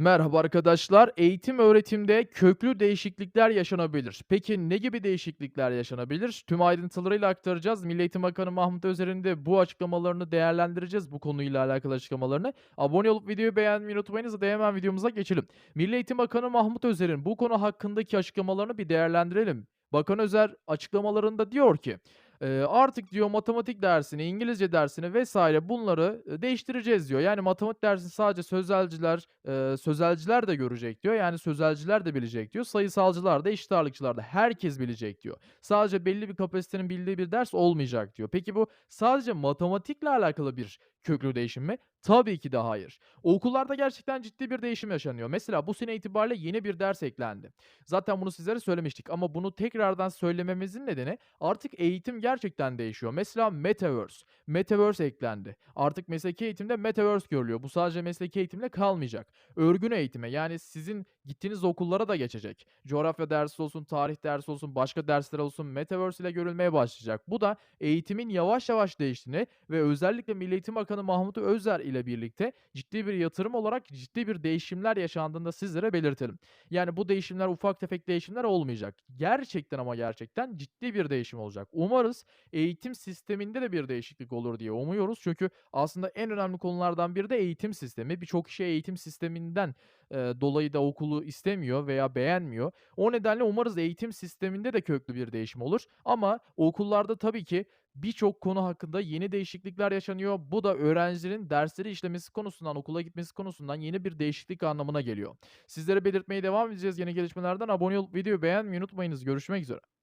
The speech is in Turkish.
Merhaba arkadaşlar. Eğitim öğretimde köklü değişiklikler yaşanabilir. Peki ne gibi değişiklikler yaşanabilir? Tüm ayrıntılarıyla aktaracağız. Milli Eğitim Bakanı Mahmut Özer'in de bu açıklamalarını değerlendireceğiz. Bu konuyla alakalı açıklamalarını. Abone olup videoyu beğenmeyi unutmayınız. Hadi hemen videomuza geçelim. Milli Eğitim Bakanı Mahmut Özer'in bu konu hakkındaki açıklamalarını bir değerlendirelim. Bakan Özer açıklamalarında diyor ki Eee, artık diyor matematik dersini, İngilizce dersini vesaire bunları, değiştireceğiz diyor. Yani matematik dersini sadece sözelciler, eee, sözelciler de görecek diyor. Yani sözelciler de bilecek diyor. Sayısalcılar da, eşit da herkes bilecek diyor. Sadece belli bir kapasitenin bildiği bir ders olmayacak diyor. Peki bu sadece matematikle alakalı bir köklü değişim mi? Tabii ki de hayır. Okullarda gerçekten ciddi bir değişim yaşanıyor. Mesela bu sene itibariyle yeni bir ders eklendi. Zaten bunu sizlere söylemiştik ama bunu tekrardan söylememizin nedeni artık eğitim gerçekten değişiyor. Mesela Metaverse. Metaverse eklendi. Artık mesleki eğitimde Metaverse görülüyor. Bu sadece mesleki eğitimle kalmayacak. Örgün eğitime yani sizin gittiğiniz okullara da geçecek. Coğrafya dersi olsun, tarih dersi olsun, başka dersler olsun Metaverse ile görülmeye başlayacak. Bu da eğitimin yavaş yavaş değiştiğini ve özellikle Milli Eğitim Bakanı Mahmut Özer ile birlikte ciddi bir yatırım olarak ciddi bir değişimler yaşandığında sizlere belirtelim. Yani bu değişimler ufak tefek değişimler olmayacak. Gerçekten ama gerçekten ciddi bir değişim olacak. Umarız eğitim sisteminde de bir değişiklik olur diye umuyoruz. Çünkü aslında en önemli konulardan biri de eğitim sistemi. Birçok kişi eğitim sisteminden eee, dolayı da okulu istemiyor veya beğenmiyor. O nedenle umarız eğitim sisteminde de köklü bir değişim olur. Ama okullarda tabii ki birçok konu hakkında yeni değişiklikler yaşanıyor. Bu da öğrencilerin dersleri işlemesi konusundan, okula gitmesi konusundan yeni bir değişiklik anlamına geliyor. Sizlere belirtmeye devam edeceğiz yeni gelişmelerden. Abone olup videoyu beğenmeyi unutmayınız. Görüşmek üzere.